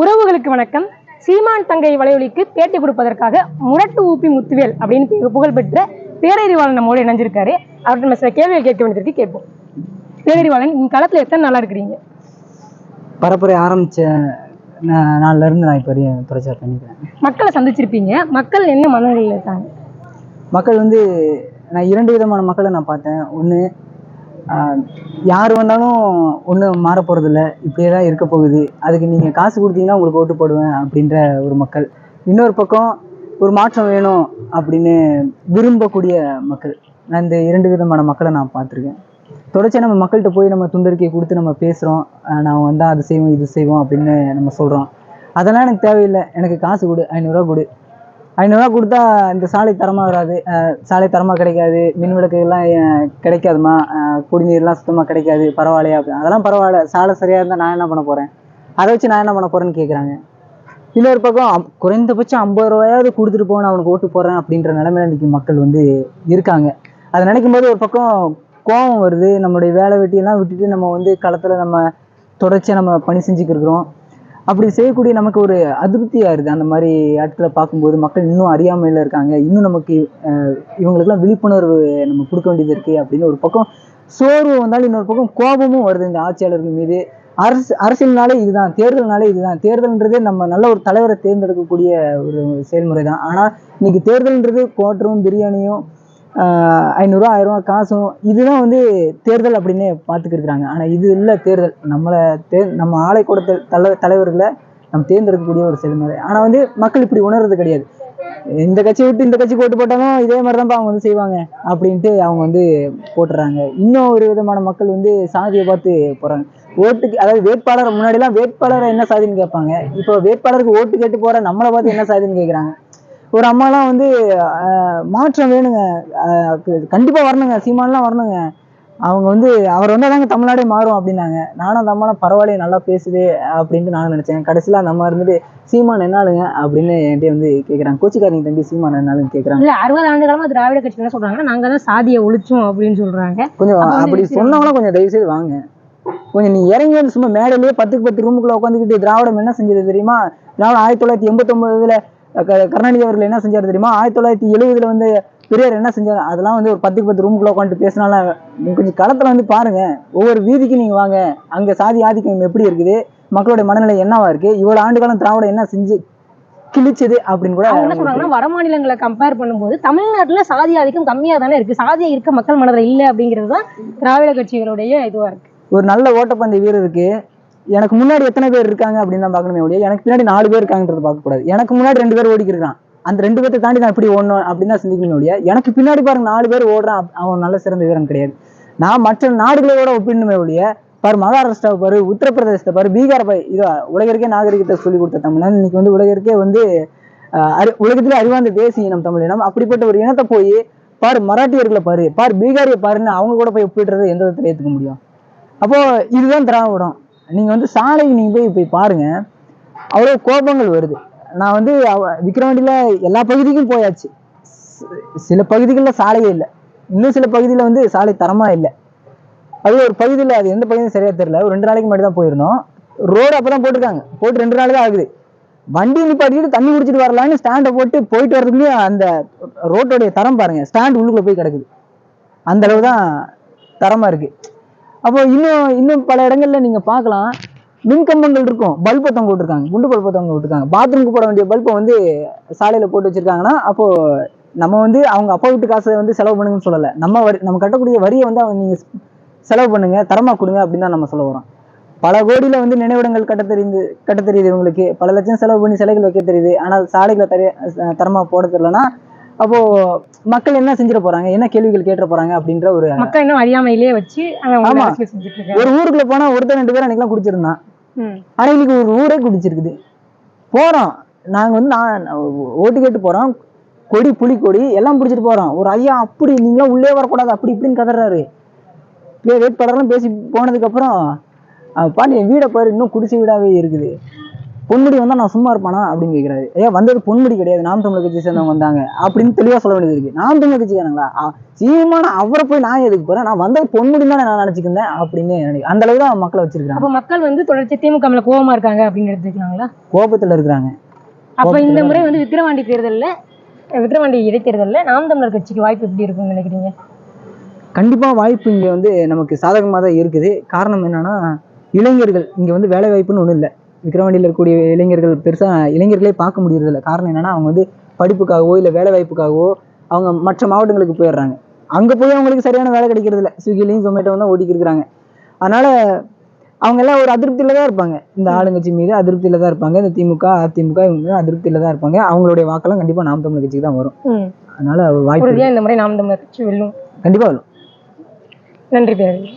உறவுகளுக்கு வணக்கம். சீமான் தங்கை வலையொலிக்கு பேட்டி கொடுப்பதற்காக முரட்டு ஊப்பி முத்துவேல் அப்படின்னு புகழ்பெற்ற பேரறிவாளன் நம்மோடு இணைஞ்சிருக்காரு. அவர்கிட்ட நம்ம சில கேள்விகள் கேட்க வேண்டியதற்கு கேட்போம். பேரறிவாளன் இந்த களத்துல எத்தனை நாளா இருக்கிறீங்க? பரப்புரை ஆரம்பிச்ச நாள்ல இருந்து நான் இப்போ துறைச்சார் பண்ணிக்கிறேன். மக்களை சந்திச்சிருப்பீங்க. மக்கள் என்ன மனநிலையில் இருக்காங்க? மக்கள் வந்து நான் இரண்டு விதமான மக்களை நான் பார்த்தேன். ஒன்று யார் வந்தாலும் ஒன்றும் மாற போகிறதில்ல இப்படியே தான் இருக்க போகுது. அதுக்கு நீங்கள் காசு கொடுத்தீங்கன்னா உங்களுக்கு ஓட்டு போடுவேன் அப்படின்ற ஒரு மக்கள். இன்னொரு பக்கம் ஒரு மாற்றம் வேணும் அப்படின்னு விரும்பக்கூடிய மக்கள். நான் இந்த இரண்டு விதமான மக்களை நான் பார்த்துருக்கேன். தொடர்ச்சியாக நம்ம மக்கள்கிட்ட போய் நம்ம துண்டறிக்கையை கொடுத்து நம்ம பேசுகிறோம் நான் வந்தால் அது செய்வோம் இது செய்வோம் அப்படின்னு நம்ம சொல்கிறோம் அதெல்லாம் எனக்கு தேவையில்லை. எனக்கு காசு கொடு ஐநூறுரூவா கொடு. ஐநூறுரூவா கொடுத்தா இந்த சாலை தரமாக வராது. சாலை தரமாக கிடைக்காது. மின் விளக்குகள்லாம் கிடைக்காதுமா? அஹ் குடிநீர்லாம் சுத்தமாக கிடைக்காது பரவாயில்லையா? அப்படி அதெல்லாம் பரவாயில்ல. சாலை சரியாக இருந்தால் நான் என்ன பண்ண போகிறேன் அதை வச்சு நான் என்ன பண்ண போகிறேன்னு கேட்குறாங்க இன்னொரு பக்கம் குறைந்தபட்சம் ஐம்பது ரூபாயாவது கொடுத்துட்டு போன அவனுக்கு ஓட்டு போடுறேன் அப்படின்ற நிலைமையில இன்னைக்கு மக்கள் வந்து இருக்காங்க. அதை நினைக்கும் போது ஒரு பக்கம் கோபம் வருது. நம்மளுடைய வேலை வெட்டியெல்லாம் விட்டுட்டு நம்ம வந்து களத்தில் நம்ம தொடர்ச்சியாக நம்ம பணி செஞ்சுக்கிருக்கிறோம் அப்படி செய்யக்கூடிய நமக்கு ஒரு அதிருப்தியாக ஆயிருது அந்த மாதிரி ஆட்களை பார்க்கும்போது மக்கள் இன்னும் அறியாமையில் இருக்காங்க. இன்னும் நமக்கு இவங்களுக்குலாம் விழிப்புணர்வு நம்ம கொடுக்க வேண்டியது இருக்குது அப்படின்னு ஒரு பக்கம் சோர்வு வந்தாலும் இன்னொரு பக்கம் கோபமும் வருது இந்த ஆட்சியாளர்கள் மீது. அரசு அரசியல்னாலே இதுதான் தேர்தல்னாலே இதுதான். தேர்தல்ன்றது நம்ம நல்ல ஒரு தலைவரை தேர்ந்தெடுக்கக்கூடிய ஒரு செயல்முறை தான் ஆனால் இன்னைக்கு தேர்தல்ன்றது கோட்டரும் பிரியாணியும் ஐநூறுரூவா ஐநூறுரூவா ஆயிரரூவா காசும் இதுதான் வந்து தேர்தல் அப்படின்னு பார்த்துக்கிருக்கிறாங்க ஆனால் இது இல்லை தேர்தல். நம்மளை தே நம்ம ஆலை கூட தலை தலைவர்களை நம்ம தேர்ந்தெடுக்கக்கூடிய ஒரு செயல்முறை. ஆனால் வந்து மக்கள் இப்படி உணர்றது கிடையாது. இந்த கட்சியை விட்டு இந்த கட்சிக்கு ஓட்டு போட்டாலும் இதே மாதிரி தான்ப்பா அவங்க வந்து செய்வாங்க அப்படின்ட்டு அவங்க வந்து போட்டுறாங்க. இன்னும் ஒரு விதமான மக்கள் வந்து சாதியை பார்த்து போகிறாங்க ஓட்டுக்கு அதாவது வேட்பாளர் முன்னாடிலாம் வேட்பாளரை என்ன சாதின்னு கேட்பாங்க. இப்போ வேட்பாளருக்கு ஓட்டு கேட்டு போகிற நம்மளை பார்த்து என்ன சாதின்னு கேட்குறாங்க. ஒரு அம்மாலாம் வந்து மாற்றம் வேணுங்க. கண்டிப்பா வரணுங்க. சீமான்லாம் வரணுங்க. அவங்க வந்து அவர் வந்தால் தாங்க தமிழ்நாடே மாறும் அப்படின்னாங்க. நானும் அந்த அம்மாலாம் பரவாயில்லையே நல்லா பேசுது அப்படின்ட்டு நானும் நினச்சேன். கடைசியில் அந்த அம்மா இருந்துட்டு சீமான் என்னாலுங்க அப்படின்னு என்கிட்ட வந்து கேட்குறாங்க கோச்சிக்காரங்க தம்பி சீமான் என்னாலுன்னு கேட்குறாங்க இல்ல அறுபது ஆண்டு காலமா திராவிட கட்சி என்ன சொல்றாங்கன்னா நாங்க தான் சாதியை ஒழிச்சோம் அப்படின்னு சொல்றாங்க. கொஞ்சம் அப்படி சொன்னவங்களும் கொஞ்சம் தயவு செய்து வாங்க. கொஞ்சம் நீ இறங்கி வந்து சும்மா மேடையிலேயே பத்துக்கு பத்து ரூமுக்குள்ள உட்காந்துக்கிட்டு திராவிடம் என்ன செஞ்சது தெரியுமா? திராவிடம் ஆயிரத்தி தொள்ளாயிரத்தி எண்பத்தொன்பதுல க- கருணாநிதி அவர்கள் என்ன செஞ்சாரு தெரியுமா? ஆயிரத்தி தொள்ளாயிரத்தி எழுபதுல வந்து பெரியார் என்ன செஞ்சாரு? அதெல்லாம் வந்து ஒரு பத்துக்கு பத்து ரூமுக்குள்ள உட்காந்து பேசினாலும் கொஞ்சம் களத்துல வந்து பாருங்க. ஒவ்வொரு வீதிக்கு நீங்க வாங்க. அங்க சாதி ஆதிக்கம் எப்படி இருக்குது? மக்களுடைய மனநிலை என்னவா இருக்கு? இவ்வளவு ஆண்டு காலம் திராவிடம் என்ன செஞ்சு கிழிச்சது அப்படின்னு கூட என்ன சொல்றாங்கன்னா வட மாநிலங்களை கம்பேர் பண்ணும்போது தமிழ்நாட்டுல சாதி ஆதிக்கம் கம்மியா தானே இருக்கு. சாதியா இருக்க மக்கள் மனதில் இல்ல அப்படிங்கிறது தான் திராவிட கட்சிகளுடைய இதுவா இருக்கு. ஒரு நல்ல ஓட்டப்பந்தய வீரருக்கு எனக்கு முன்னாடி எத்தனை பேர் இருக்காங்க அப்படின்னு தான் பார்க்கணுமே ஒழிய எனக்கு பின்னாடி நாலு பேர் இருக்காங்கன்றது பார்க்கக்கூடாது. எனக்கு முன்னாடி ரெண்டு பேர் ஓடிக்கிருக்கான். அந்த ரெண்டு பேர்த்தை தாண்டி நான் இப்படி ஓடணும் அப்படின்னு தான் சிந்திக்கணும் ஒழிய எனக்கு பின்னாடி பாருங்க நாலு பேர் ஓடுறான் அவன் நல்ல சிறந்த வீரன் கிடையாது. நான் மற்ற நாடுகளோட ஒப்பிடணுமே ஒழிய பாரு மகாராஷ்டிராவை பாரு உத்தரப்பிரதேசத்தை பாரு பீகார் பாரு இதோ உலகிற்கே நாகரிகத்தை சொல்லி கொடுத்த தமிழன். இன்னைக்கு வந்து உலகிற்கே வந்து அறி உலகத்திலே அறிவார்ந்த தேசிய இனம் தமிழ் இனம் அப்படிப்பட்ட ஒரு இனத்தை போய் பாரு மராட்டியர்களை பாரு பாரு பீகாரியை பாருன்னு அவங்க கூட போய் ஒப்பிடுறது எந்த விதத்தில் ஏற்றுக்க முடியும்? அப்போ இதுதான் திராவிடம். நீங்க வந்து சாலைக்கு நீங்க போய் போய் பாருங்க அவ்வளோ கோபங்கள் வருது. நான் வந்து விக்ரவாண்டியில் எல்லா பகுதிக்கும் போயாச்சு. சில பகுதிகளில் சாலையே இல்லை. இன்னும் சில பகுதியில் வந்து சாலை தரமாக இல்லை. அது ஒரு பகுதியில் அது எந்த பகுதியும் சரியாக தெரியல. ஒரு ரெண்டு நாளைக்கு முன்னாடி தான் போயிருந்தோம். ரோடு அப்போ தான் போட்டிருக்காங்க. போட்டு ரெண்டு நாள் தான் ஆகுது. வண்டி நிப்பாட்டிட்டு தண்ணி குடிச்சிட்டு வரலான்னு ஸ்டாண்டை போட்டு போயிட்டு வரதுக்குள்ளேயும் அந்த ரோட்டோடைய தரம் பாருங்கள் ஸ்டாண்ட் உள்ளுக்குள்ளே போய் கிடக்குது. அந்த அளவு தான் தரமாக இருக்குது அப்போ இன்னும் இன்னும் பல இடங்களில் நீங்கள் பார்க்கலாம். மின் கம்பங்கள் இருக்கும். பல்பை தொங்க விட்டுருக்காங்க. குண்டு பல்பை தொங்க விட்டுருக்காங்க. பாத்ரூமுக்கு போட வேண்டிய பல்பை வந்து சாலையில போட்டு வச்சிருக்காங்கன்னா அப்போ நம்ம வந்து அவங்க அப்பா வீட்டு காசை வந்து செலவு பண்ணுங்கன்னு சொல்லலை. நம்ம வரி நம்ம கட்டக்கூடிய வரியை வந்து அவங்க நீங்க செலவு பண்ணுங்க தரமா கொடுங்க அப்படின்னு தான் நம்ம சொல்ல வரோம். பல கோடியில வந்து நினைவிடங்கள் கட்ட தெரியுது கட்ட தெரியுது இவங்களுக்கு. பல லட்சம் செலவு பண்ணி சிலைகள் வைக்க தெரியுது. ஆனால் சாலைகளை தர தரமா போட தெரியலனா அப்போ மக்கள் என்ன செஞ்சிட போறாங்க? என்ன கேள்விகள் கேட்டுற போறாங்க அப்படின்ற ஒரு மக்கள் இன்னும் அறியாமையிலேயே வச்சு அவங்க ஆமா. அரசியல் செஞ்சுட்டு இருக்காங்க. ஒரு ஊருக்குள்ள போனா ஒருத்தர் ரெண்டு பேர் அன்னைக்கெல்லாம் குடிச்சிருந்தான். ஆனா இன்னைக்கு ஒரு ஊரே குடிச்சிருக்குது. போறோம். நாங்க வந்து நான் ஓட்டு கேட்டு போறோம். கொடி புலி கொடி எல்லாம் பிடிச்சிட்டு போறோம். ஒரு ஐயா அப்படி நீங்களாம் உள்ளே வரக்கூடாது. அப்படி இப்படின்னு கதறாரு. வேட்பாளர்லாம் பேசி போனதுக்கு அப்புறம் அஹ் நீ என் வீடை பாரு. இன்னும் குடிசை வீடாவே இருக்குது. பொன்முடி வந்தா நான் சும்மா இருப்பானா அப்படின்னு கேட்கிறாரு ஐயா வந்தது பொன்முடி கிடையாது. நாம் தமிழர் கட்சி சேர்ந்தவங்க வந்தாங்க அப்படின்னு தெளிவா சொல்ல வேண்டியது இருக்கு. நாம் தமிழர் கட்சிக்காரங்களா சீமான அவரை போய் நான் எதுக்கு போறேன்? நான் வந்தது பொன்முடி தான் நான் நினைச்சுக்கிருந்தேன் அப்படின்னு நினைக்கிறேன் அந்த அளவு தான் மக்களை வச்சிருக்காங்க அப்ப மக்கள் வந்து தொடர்ச்சி திமுக மேல கோவமா இருக்காங்க அப்படின்னு எடுத்துக்கலாங்களா? கோபத்துல இருக்கிறாங்க. அப்ப இந்த முறை வந்து விக்கிரவாண்டி தேர்தல்ல விக்கிரவாண்டி இடைத்தேர்தல்ல நாம் தமிழர் கட்சிக்கு வாய்ப்பு எப்படி இருக்கும்னு நினைக்கிறீங்க? கண்டிப்பா வாய்ப்பு இங்க வந்து நமக்கு சாதகமாக தான் இருக்குது. காரணம் என்னன்னா இளைஞர்கள் இங்க வந்து வேலை வாய்ப்புன்னு ஒன்றும் இல்லை. விக்கிரவாண்டியில் இருக்கக்கூடிய இளைஞர்கள் பெருசா இளைஞர்களே பார்க்க முடியறதில்ல. காரணம் என்னன்னா அவங்க வந்து படிப்புக்காகவோ இல்லை வேலை வாய்ப்புக்காகவோ அவங்க மற்ற மாவட்டங்களுக்கு போயிடுறாங்க. அங்க போய் அவங்களுக்கு சரியான வேலை கிடைக்கிறது இல்ல ஸ்விக்கிலையும் ஜொமேட்டோ தான் ஓடிக்கிட்டு இருக்கிறாங்க அதனால அவங்க எல்லாம் ஒரு அதிருப்தியில தான் இருப்பாங்க. இந்த ஆளுங்கட்சி மீது அதிருப்தியில தான் இருப்பாங்க. இந்த திமுக அதிமுக இவங்க அதிருப்தியில தான் இருப்பாங்க. அவங்களுடைய வாக்கெல்லாம் கண்டிப்பா நாம் தமிழர் கட்சிக்கு தான் வரும். அதனால வாய்ப்பு இந்த முறை நாம் தமிழர் கட்சி வெல்லும். கண்டிப்பா வரும். நன்றி பேரவை.